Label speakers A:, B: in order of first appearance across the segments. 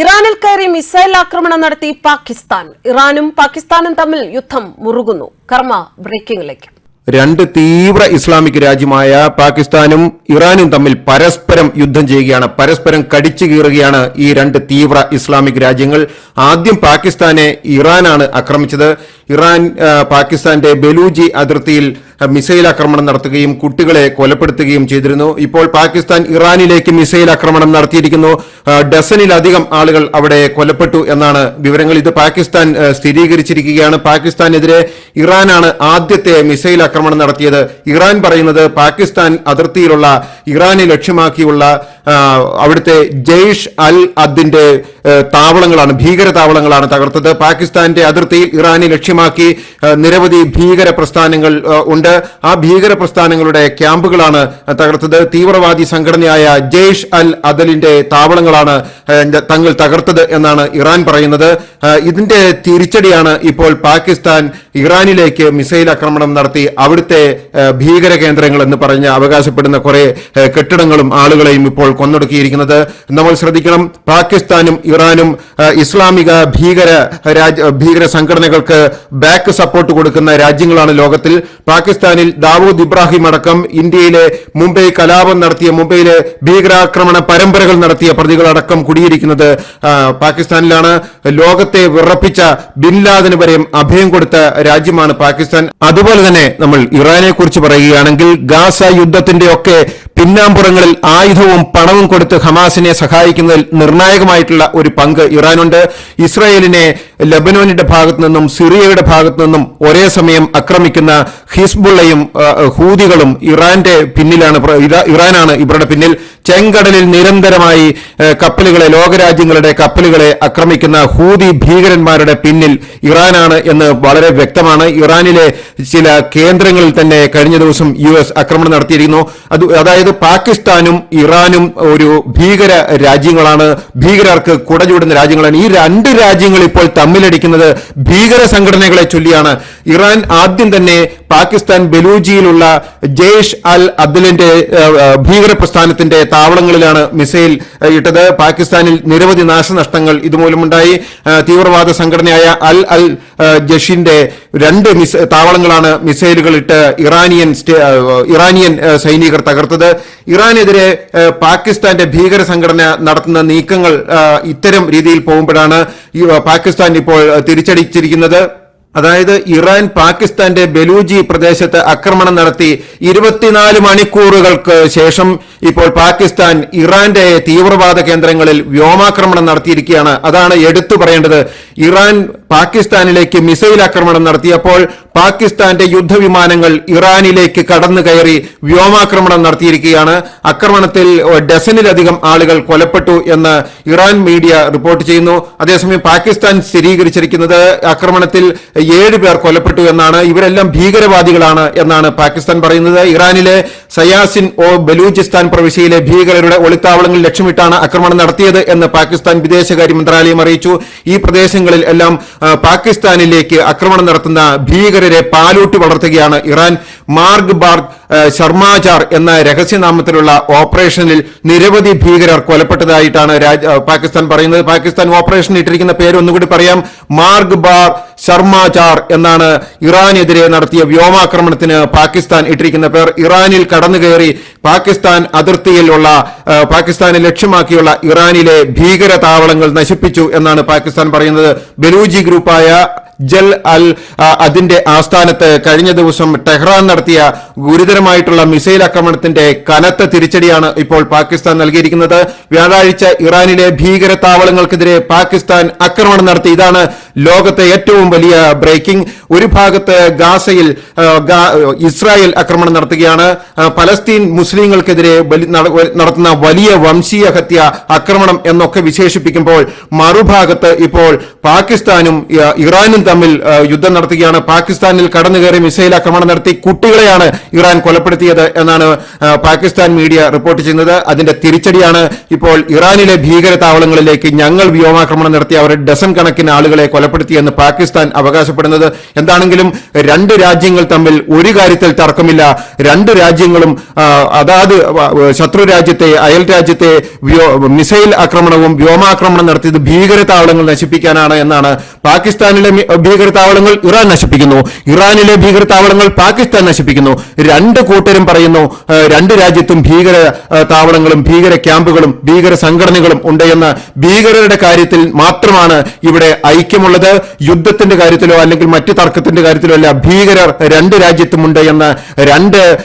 A: ഇറാനിൽ കയറി മിസൈൽ ആക്രമണം നടത്തി പാകിസ്ഥാൻ. ഇറാനും പാകിസ്ഥാനും തമ്മിൽ യുദ്ധം മുറുകുന്നു. കർമ്മ ബ്രേക്കിംഗിലേക്ക്.
B: രണ്ട് തീവ്ര ഇസ്ലാമിക് രാജ്യമായ പാകിസ്ഥാനും ഇറാനും തമ്മിൽ പരസ്പരം യുദ്ധം ചെയ്യുകയാണ്. പരസ്പരം കടിച്ചു കീറുകയാണ് ഈ രണ്ട് തീവ്ര ഇസ്ലാമിക് രാജ്യങ്ങൾ. ആദ്യം പാകിസ്ഥാനെ ഇറാനാണ് ആക്രമിച്ചത്. ഇറാൻ പാകിസ്ഥാന്റെ ബലൂജി അതിർത്തിയിൽ മിസൈൽ ആക്രമണം നടത്തുകയും കുട്ടികളെ കൊലപ്പെടുത്തുകയും ചെയ്തിരുന്നു. ഇപ്പോൾ പാകിസ്ഥാൻ ഇറാനിലേക്ക് മിസൈൽ ആക്രമണം നടത്തിയിരിക്കുന്നു. ഡസനിലധികം ആളുകൾ അവിടെ കൊല്ലപ്പെട്ടു എന്നാണ് വിവരങ്ങൾ. ഇത് പാകിസ്ഥാൻ സ്ഥിരീകരിച്ചിരിക്കുകയാണ്. പാകിസ്ഥാനെതിരെ ഇറാനാണ് ആദ്യത്തെ മിസൈൽ ആക്രമണം നടത്തിയത്. ഇറാൻ പറയുന്നത് പാകിസ്ഥാൻ അതിർത്തിയിലുള്ള ഇറാനെ ലക്ഷ്യമാക്കിയുള്ള അവിടുത്തെ ജെയ്ഷ് അൽ അദിന്റെ താവളങ്ങളാണ് ഭീകര താവളങ്ങളാണ് തകർത്തത്. പാകിസ്ഥാന്റെ അതിർത്തിയിൽ ഇറാനെ ലക്ഷ്യമാക്കി നിരവധി ഭീകര പ്രസ്ഥാനങ്ങൾ ആ, ഉണ്ട് ആ ഭീകര പ്രസ്ഥാനങ്ങളുടെ ക്യാമ്പുകളാണ് തകർത്തത്. തീവ്രവാദി സംഘടനയായ ജെയ്ഷ് അൽ അദലിന്റെ താവളങ്ങളാണ് തങ്ങൾ തകർത്തത് എന്നാണ് ഇറാൻ പറയുന്നത്. ഇതിന്റെ തിരിച്ചടിയാണ് ഇപ്പോൾ പാകിസ്ഥാൻ ഇറാനിലേക്ക് മിസൈൽ ആക്രമണം നടത്തി അവിടുത്തെ ഭീകര കേന്ദ്രങ്ങൾ എന്ന് പറഞ്ഞ് അവകാശപ്പെടുന്ന കുറെ കെട്ടിടങ്ങളും ആളുകളെയും ഇപ്പോൾ കൊന്നൊടുക്കിയിരിക്കുന്നത്. നമ്മൾ ശ്രദ്ധിക്കണം പാകിസ്ഥാനും ഇറാനും ഇസ്ലാമിക ഭീകര രാജ്യ ഭീകര സംഘടനകൾക്ക് ബാക്ക് സപ്പോർട്ട് കൊടുക്കുന്ന രാജ്യങ്ങളാണ് ലോകത്തിൽ. പാകിസ്ഥാനിൽ ദാവൂദ് ഇബ്രാഹിം അടക്കം ഇന്ത്യയിലെ മുംബൈ കലാപം നടത്തിയ മുംബൈയിലെ ഭീകരാക്രമണ പരമ്പരകൾ നടത്തിയ പ്രതികളടക്കം കുടിയിരിക്കുന്നത്. പാകിസ്ഥാനിലാണ് ലോകത്തെ വിറപ്പിച്ച ബിൻ ലാദന് വരെയും അഭയം കൊടുത്ത രാജ്യമാണ് പാകിസ്ഥാൻ. അതുപോലെ തന്നെ നമ്മൾ ഇറാനെ കുറിച്ച് പറയുകയാണെങ്കിൽ ഗാസ യുദ്ധത്തിന്റെ ഒക്കെ പിന്നാമ്പുറങ്ങളിൽ ആയുധവും പണവും കൊടുത്ത് ഹമാസിനെ സഹായിക്കുന്നതിൽ നിർണായകമായിട്ടുള്ള ഒരു പങ്ക് ഇറാനുണ്ട്. ഇസ്രായേലിനെ ലബനോനിന്റെ ഭാഗത്തു നിന്നും സിറിയയുടെ ഭാഗത്തു നിന്നും ഒരേ സമയം ആക്രമിക്കുന്ന ഹിസ്ബുള്ളയും ഹൂതികളും ഇറാന്റെ പിന്നിലാണ് ഇറാനാണ് ഇവരുടെ പിന്നിൽ. ചെങ്കടലിൽ നിരന്തരമായി ആ, കപ്പലുകളെ ലോകരാജ്യങ്ങളുടെ കപ്പലുകളെ ആക്രമിക്കുന്ന ഹൂതി ഭീകരന്മാരുടെ പിന്നിൽ ഇറാനാണ് എന്ന് വളരെ വ്യക്തമാണ്. ഇറാനിലെ ചില കേന്ദ്രങ്ങളിൽ തന്നെ കഴിഞ്ഞ ദിവസം യു എസ് ആക്രമണം നടത്തിയിരിക്കുന്നു. അത് അതായത് പാകിസ്ഥാനും ഇറാനും ഒരു ഭീകര രാജ്യങ്ങളാണ്. ഭീകരർക്ക് കുടചൂടുന്ന രാജ്യങ്ങളാണ്. ഈ രണ്ട് രാജ്യങ്ങൾ ഇപ്പോൾ തമ്മിലടിക്കുന്നത് ഭീകര സംഘടനകളെ ചൊല്ലിയാണ്. ഇറാൻ ആദ്യം തന്നെ പാകിസ്ഥാൻ ബലൂജിയിലുള്ള ജെയ്ഷ് അൽ അബ്ദുലിന്റെ ഭീകര പ്രസ്ഥാനത്തിന്റെ താവളങ്ങളിലാണ് മിസൈൽ ഇട്ടത്. പാകിസ്ഥാനിൽ നിരവധി നാശനഷ്ടങ്ങൾ ഇതുമൂലമുണ്ടായി. തീവ്രവാദ സംഘടനയായ അൽ അൽ ജഷിന്റെ രണ്ട് താവളങ്ങളാണ് മിസൈലുകൾ ഇട്ട് ഇറാനിയൻ ഇറാനിയൻ സൈനികർ തകർത്തത്. ഇറാനെതിരെ പാകിസ്ഥാന്റെ ഭീകര സംഘടന നടത്തുന്ന നീക്കങ്ങൾ ഇത്തരം രീതിയിൽ പോകുമ്പോഴാണ് പാകിസ്ഥാൻ ഇപ്പോൾ തിരിച്ചടിച്ചിരിക്കുന്നത്. അതായത് ഇറാൻ പാകിസ്ഥാന്റെ ബലൂജി പ്രദേശത്ത് ആക്രമണം നടത്തി ഇരുപത്തിനാല് മണിക്കൂറുകൾക്ക് ശേഷം ഇപ്പോൾ പാകിസ്ഥാൻ ഇറാന്റെ തീവ്രവാദ കേന്ദ്രങ്ങളിൽ വ്യോമാക്രമണം നടത്തിയിരിക്കുകയാണ്. അതാണ് എടുത്തു പറയേണ്ടത്. ഇറാൻ പാകിസ്ഥാനിലേക്ക് മിസൈൽ ആക്രമണം നടത്തിയപ്പോൾ പാകിസ്ഥാന്റെ യുദ്ധവിമാനങ്ങൾ ഇറാനിലേക്ക് കടന്നു കയറി വ്യോമാക്രമണം നടത്തിയിരിക്കുകയാണ്. ആക്രമണത്തിൽ ഡസനിലധികം ആളുകൾ കൊലപ്പെട്ടു എന്ന് ഇറാൻ മീഡിയ റിപ്പോർട്ട് ചെയ്യുന്നു. അതേസമയം പാകിസ്ഥാൻ സ്ഥിരീകരിച്ചിരിക്കുന്നത് ആക്രമണത്തിൽ ഏഴ് പേർ കൊല്ലപ്പെട്ടു എന്നാണ്. ഇവരെല്ലാം ഭീകരവാദികളാണ് എന്നാണ് പാകിസ്ഥാൻ പറയുന്നത്. ഇറാനിലെ സയാസിൻ ഒ ബലൂചിസ്ഥാൻ പ്രവിശ്യയിലെ ഭീകരരുടെ ഒളിത്താവളങ്ങൾ ലക്ഷ്യമിട്ടാണ് ആക്രമണം നടത്തിയത് എന്ന് പാകിസ്ഥാൻ വിദേശകാര്യ മന്ത്രാലയം അറിയിച്ചു. ഈ പ്രദേശങ്ങളിൽ എല്ലാം പാകിസ്ഥാനിലേക്ക് ആക്രമണം നടത്തുന്ന ഭീകരരെ പാലൂട്ടി വളർത്തുകയാണ് ഇറാൻ മാർഗ് ബാർഗ് ശർമാചാർ എന്ന രഹസ്യനാമത്തിലുള്ള ഓപ്പറേഷനിൽ നിരവധി ഭീകരർ കൊലപ്പെട്ടതായിട്ടാണ് പാകിസ്ഥാൻ പറയുന്നത്. പാകിസ്ഥാൻ ഓപ്പറേഷൻ ഇട്ടിരിക്കുന്ന പേര് ഒന്നുകൂടി പറയാം. മാർഗ് ബാർ ശർമാചാർ എന്നാണ് ഇറാനെതിരെ നടത്തിയ വ്യോമാക്രമണത്തിന് പാകിസ്ഥാൻ ഇട്ടിരിക്കുന്ന പേർ. ഇറാനിൽ കടന്നു കയറി പാകിസ്ഥാൻ അതിർത്തിയിലുള്ള പാകിസ്ഥാനെ ലക്ഷ്യമാക്കിയുള്ള ഇറാനിലെ ഭീകര താവളങ്ങൾ നശിപ്പിച്ചു എന്നാണ് പാകിസ്ഥാൻ പറയുന്നത്. ബലൂജി ഗ്രൂപ്പായ ജൽ അൽ അതിന്റെ ആസ്ഥാനത്ത് കഴിഞ്ഞ ദിവസം ടെഹ്റാൻ നടത്തിയ ഗുരുതരമായിട്ടുള്ള മിസൈൽ ആക്രമണത്തിന്റെ കനത്ത തിരിച്ചടിയാണ് ഇപ്പോൾ പാകിസ്ഥാൻ നൽകിയിരിക്കുന്നത്. വ്യാഴാഴ്ച ഇറാനിലെ ഭീകര താവളങ്ങൾക്കെതിരെ പാകിസ്ഥാൻ ആക്രമണം നടത്തി. ഇതാണ് ലോകത്തെ ഏറ്റവും വലിയ ബ്രേക്കിംഗ്. ഒരു ഭാഗത്ത് ഗാസയിൽ ഇസ്രായേൽ ആക്രമണം നടത്തുകയാണ്. പലസ്തീൻ മുസ്ലിങ്ങൾക്കെതിരെ നടത്തുന്ന വലിയ വംശീയ ഹത്യ ആക്രമണം എന്നൊക്കെ വിശേഷിപ്പിക്കുമ്പോൾ മറുഭാഗത്ത് ഇപ്പോൾ പാകിസ്ഥാനും ഇറാനും തമ്മിൽ യുദ്ധം നടത്തുകയാണ്. പാകിസ്ഥാനിൽ കടന്നു കയറി മിസൈൽ ആക്രമണം നടത്തി കുട്ടികളെയാണ് ഇറാൻ കൊലപ്പെടുത്തിയത് എന്നാണ് പാകിസ്ഥാൻ മീഡിയ റിപ്പോർട്ട് ചെയ്യുന്നത്. അതിന്റെ തിരിച്ചടിയാണ് ഇപ്പോൾ ഇറാനിലെ ഭീകരതാവളങ്ങളിലേക്ക് ഞങ്ങൾ വ്യോമാക്രമണം നടത്തി അവർ ഡസൻ കണക്കിന് ആളുകളെ കൊലപ്പെടുത്തിയെന്ന് പാകിസ്ഥാൻ അവകാശപ്പെടുന്നത്. എന്താണെങ്കിലും രണ്ട് രാജ്യങ്ങൾ തമ്മിൽ ഒരു കാര്യത്തിൽ തർക്കമില്ല. രണ്ട് രാജ്യങ്ങളും അതാത് ശത്രു രാജ്യത്തെ അയൽ രാജ്യത്തെ മിസൈൽ ആക്രമണവും വ്യോമാക്രമണം നടത്തിയത് ഭീകരതാവളങ്ങൾ നശിപ്പിക്കാനാണ് എന്നാണ് പാകിസ്ഥാനിലെ മി- ഭീകര താവളങ്ങൾ ഇറാൻ നശിപ്പിക്കുന്നു. ഇറാനിലെ ഭീകരതാവളങ്ങൾ പാകിസ്ഥാൻ നശിപ്പിക്കുന്നു. രണ്ട് കൂട്ടരും പറയുന്നു രണ്ട് രാജ്യത്തും ഭീകര താവളങ്ങളും ഭീകര ക്യാമ്പുകളും ഭീകര സംഘടനകളും ഉണ്ട് എന്ന്. ഭീകരരുടെ കാര്യത്തിൽ മാത്രമാണ് ഇവിടെ ഐക്യമുള്ളത്. യുദ്ധത്തിന്റെ കാര്യത്തിലോ അല്ലെങ്കിൽ മറ്റു തർക്കത്തിന്റെ കാര്യത്തിലോ അല്ല ഭീകരർ രണ്ട് രാജ്യത്തുമുണ്ട് എന്ന്. രണ്ട്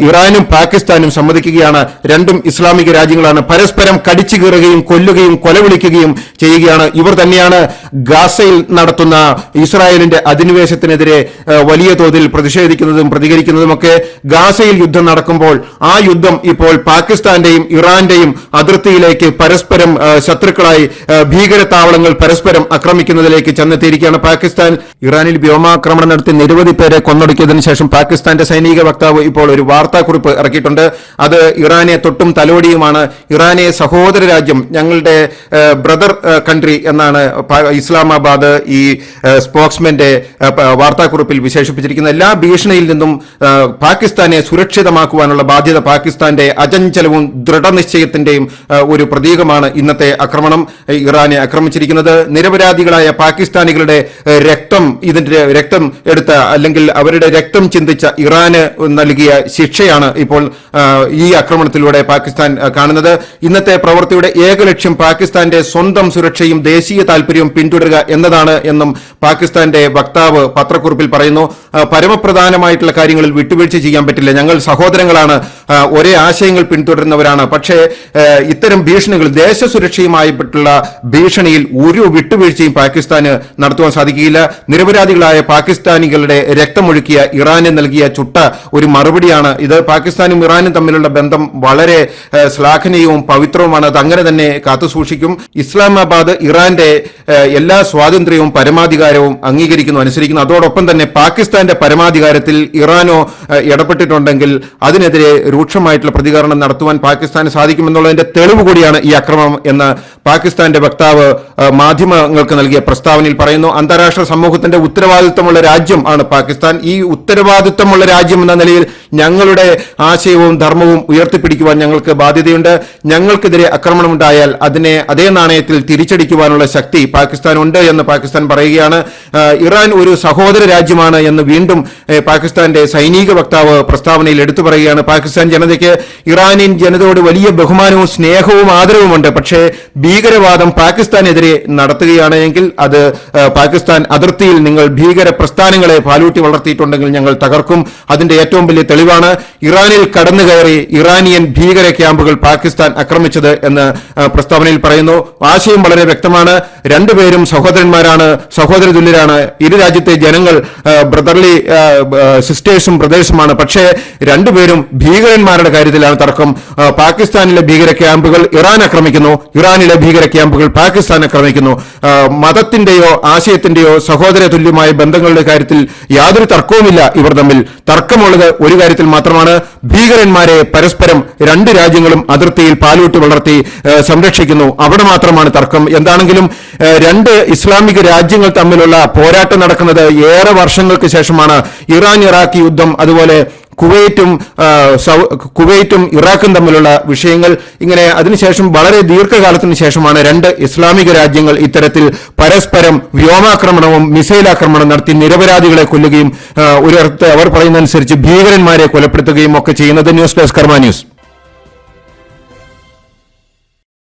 B: ഇറാനും പാകിസ്ഥാനും സമ്മതിക്കുകയാണ്. രണ്ടും ഇസ്ലാമിക രാജ്യങ്ങളാണ്. പരസ്പരം കടിച്ചു കീറുകയും കൊല്ലുകയും കൊലവിളിക്കുകയും ചെയ്യുകയാണ്. ഇവർ തന്നെയാണ് ഗാസയിൽ നടത്തുന്ന ഇസ്രായേലിന്റെ അധിനിവേശത്തിനെതിരെ വലിയ തോതിൽ പ്രതിഷേധിക്കുന്നതും പ്രതികരിക്കുന്നതുമൊക്കെ ഗാസയിൽ യുദ്ധം നടക്കുമ്പോൾ ആ യുദ്ധം ഇപ്പോൾ പാകിസ്ഥാന്റെയും ഇറാന്റെയും അതിർത്തിയിലേക്ക് പരസ്പരം ശത്രുക്കളായി ഭീകരതാവളങ്ങൾ പരസ്പരം ആക്രമിക്കുന്നതിലേക്ക് ചെന്നെത്തിയിരിക്കുകയാണ് പാകിസ്ഥാൻ. ഇറാനിൽ വ്യോമാക്രമണം നടത്തി നിരവധി പേരെ കൊന്നൊടുക്കിയതിനു ശേഷം പാകിസ്ഥാന്റെ സൈനിക വക്താവ് ഇപ്പോൾ ഒരു വാർത്താക്കുറിപ്പ് ഇറക്കിയിട്ടുണ്ട്. അത് ഇറാനെ തൊട്ടും തലോടിയുമാണ്. ഇറാനെ സഹോദര രാജ്യം ഞങ്ങളുടെ ബ്രദർ കൺട്രി എന്നാണ് ഇസ്ലാമാബാദ് ഈ സ്പോക്സ്മാന്റെ വാർത്താക്കുറിപ്പിൽ വിശേഷിപ്പിച്ചിരിക്കുന്ന എല്ലാ ഭീഷണിയിൽ നിന്നും പാകിസ്ഥാനെ സുരക്ഷിതമാക്കുവാനുള്ള ബാധ്യത പാകിസ്ഥാന്റെ അചഞ്ചലവും ദൃഢനിശ്ചയത്തിന്റെയും ഒരു പ്രതീകമാണ് ഇന്നത്തെ ആക്രമണം. ഇറാനെ ആക്രമിച്ചിരിക്കുന്നത് നിരപരാധികളായ പാകിസ്ഥാനികളുടെ രക്തം ഇതിന്റെ രക്തം എടുത്ത അല്ലെങ്കിൽ അവരുടെ രക്തം ചിന്തിച്ച ഇറാന് നൽകിയ ശിക്ഷയാണ് ഇപ്പോൾ ഈ ആക്രമണത്തിലൂടെ പാകിസ്ഥാൻ കാണുന്നത്. ഇന്നത്തെ പ്രവൃത്തിയുടെ ഏക ലക്ഷ്യം പാകിസ്ഥാന്റെ സ്വന്തം സുരക്ഷയും ദേശീയ താൽപര്യവും പിന്തുടരുക എന്നതാണ് എന്നും പാകിസ്ഥാന്റെ വക്താവ് പത്രക്കുറിപ്പിൽ പറയുന്നു പരമപ്രധാനമായിട്ടുള്ള കാര്യങ്ങളിൽ വിട്ടുവീഴ്ച ചെയ്യാൻ പറ്റില്ല. ഞങ്ങൾ സഹോദരങ്ങളാണ്. ഒരേ ആശയങ്ങൾ പിന്തുടരുന്നവരാണ്. പക്ഷേ ഇത്തരം ഭീഷണികൾ ദേശസുരക്ഷയുമായിട്ടുള്ള ഭീഷണിയിൽ ഒരു വിട്ടുവീഴ്ചയും പാകിസ്ഥാന് നടത്തുവാൻ സാധിക്കില്ല നിരപരാധികളായ പാകിസ്ഥാനികളുടെ രക്തമൊഴുക്കിയ ഇറാന് നൽകിയ ചുട്ട ഒരു മറുപടിയാണ് ഇത്. പാകിസ്ഥാനും ഇറാനും തമ്മിലുള്ള ബന്ധം വളരെ ശ്ലാഘനീയവും പവിത്രവുമാണ്. അത് അങ്ങനെ തന്നെ കാത്തുസൂക്ഷിക്കും. ഇസ്ലാമാബാദ് ഇറാന്റെ എല്ലാ സ്വാതന്ത്ര്യവും പരമാധികാരവും അംഗീകരിക്കുന്നു അനുസരിക്കുന്നു. അതോടൊപ്പം തന്നെ പാകിസ്ഥാന്റെ പരമാധികാരത്തിൽ ഇറാനോ ഇടപെട്ടിട്ടുണ്ടെങ്കിൽ അതിനെതിരെ രൂക്ഷമായിട്ടുള്ള പ്രതികരണം നടത്തുവാൻ പാകിസ്ഥാന് സാധിക്കുമെന്നുള്ളതിന്റെ തെളിവ് കൂടിയാണ് ഈ അക്രമം എന്ന് പാകിസ്ഥാന്റെ വക്താവ് മാധ്യമങ്ങൾക്ക് നൽകിയ പ്രസ്താവനയിൽ പറയുന്നു. അന്താരാഷ്ട്ര സമൂഹത്തിന്റെ ഉത്തരവാദിത്തമുള്ള രാജ്യം ആണ് പാകിസ്ഥാൻ. ഈ ഉത്തരവാദിത്തമുള്ള രാജ്യം എന്ന നിലയിൽ ഞങ്ങളുടെ ആശയവും ധർമ്മവും ഉയർത്തിപ്പിടിക്കുവാൻ ഞങ്ങൾക്ക് ബാധ്യതയുണ്ട്. ഞങ്ങൾക്കെതിരെ ആക്രമണമുണ്ടായാൽ അതിനെ അതേ നാണയത്തിൽ തിരിച്ചടിക്കുവാനുള്ള ശക്തി പാകിസ്ഥാൻ ഉണ്ട് എന്ന് പാകിസ്ഥാൻ പറയുകയാണ്. ഇറാൻ ഒരു സഹോദര രാജ്യമാണ് എന്ന് വീണ്ടും പാകിസ്ഥാന്റെ സൈനിക വക്താവ് പ്രസ്താവനയിൽ എടുത്തു പറയുകയാണ്. പാകിസ്ഥാൻ ജനതയ്ക്ക് ഇറാനിയൻ ജനതയോട് വലിയ ബഹുമാനവും സ്നേഹവും ആദരവുമുണ്ട് പക്ഷേ ഭീകരവാദം പാകിസ്ഥാനെതിരെ നടത്തുകയാണ് എങ്കിൽ അത് പാകിസ്ഥാൻ അതിർത്തിയിൽ നിങ്ങൾ ഭീകര പ്രസ്ഥാനങ്ങളെ പാലൂട്ടി വളർത്തിയിട്ടുണ്ടെങ്കിൽ ഞങ്ങൾ തകർക്കും. അതിന്റെ ഏറ്റവും വലിയ തെളിവാണ് ഇറാനിൽ കടന്നു കയറി ഇറാനിയൻ ഭീകര ക്യാമ്പുകൾ പാകിസ്ഥാൻ ആക്രമിച്ചത് എന്ന് പ്രസ്താവനയിൽ പറയുന്നു. ആശയം വളരെ വ്യക്തമാണ്. രണ്ടുപേരും സഹോദരന്മാരാണ്. സഹോദര തുല്യരാണ് ഇരു രാജ്യത്തെ ജനങ്ങൾ ബ്രദർലി സിസ്റ്റേഴ്സും ബ്രദേഴ്സുമാണ് പക്ഷേ രണ്ടുപേരും ഭീകരന്മാരുടെ കാര്യത്തിലാണ് തർക്കം. പാകിസ്ഥാനിലെ ഭീകര ക്യാമ്പുകൾ ഇറാൻ ആക്രമിക്കുന്നു. ഇറാനിലെ ഭീകര ക്യാമ്പുകൾ പാകിസ്ഥാൻ ആക്രമിക്കുന്നു. മതത്തിന്റെയോ ആശയത്തിന്റെയോ സഹോദര തുല്യമായ ബന്ധങ്ങളുടെ കാര്യത്തിൽ യാതൊരു തർക്കവുമില്ല ഇവർ തമ്മിൽ. തർക്കമുള്ളത് ഒരു കാര്യത്തിൽ മാത്രമാണ്. ഭീകരന്മാരെ പരസ്പരം രണ്ട് രാജ്യങ്ങളും അതിർത്തിയിൽ പാലൂട്ടി വളർത്തി സംരക്ഷിക്കുന്നു. അവിടെ മാത്രമാണ് തർക്കം. എന്താണെങ്കിലും രണ്ട് ഇസ്ലാമിക രാജ്യങ്ങൾ തമ്മിലുള്ള പോരാട്ടം നടക്കുന്നത് ഏറെ വർഷങ്ങൾക്ക് ശേഷമാണ് ഇറാൻ ഇറാഖ് യുദ്ധം അതുപോലെ കുവൈറ്റും കുവൈറ്റും ഇറാഖും തമ്മിലുള്ള വിഷയങ്ങൾ. ഇങ്ങനെ അതിനുശേഷം വളരെ ദീർഘകാലത്തിന് ശേഷമാണ് രണ്ട് ഇസ്ലാമിക രാജ്യങ്ങൾ ഇത്തരത്തിൽ പരസ്പരം വ്യോമാക്രമണവും മിസൈൽ ആക്രമണവും നടത്തി നിരപരാധികളെ കൊല്ലുകയും ഒരു ഒരിടത്ത് അവർ പറയുന്നതനുസരിച്ച് ഭീകരന്മാരെ കൊലപ്പെടുത്തുകയും ഒക്കെ ചെയ്യുന്നത് ന്യൂസ് ഡെസ്ക് കർമ്മ ന്യൂസ്.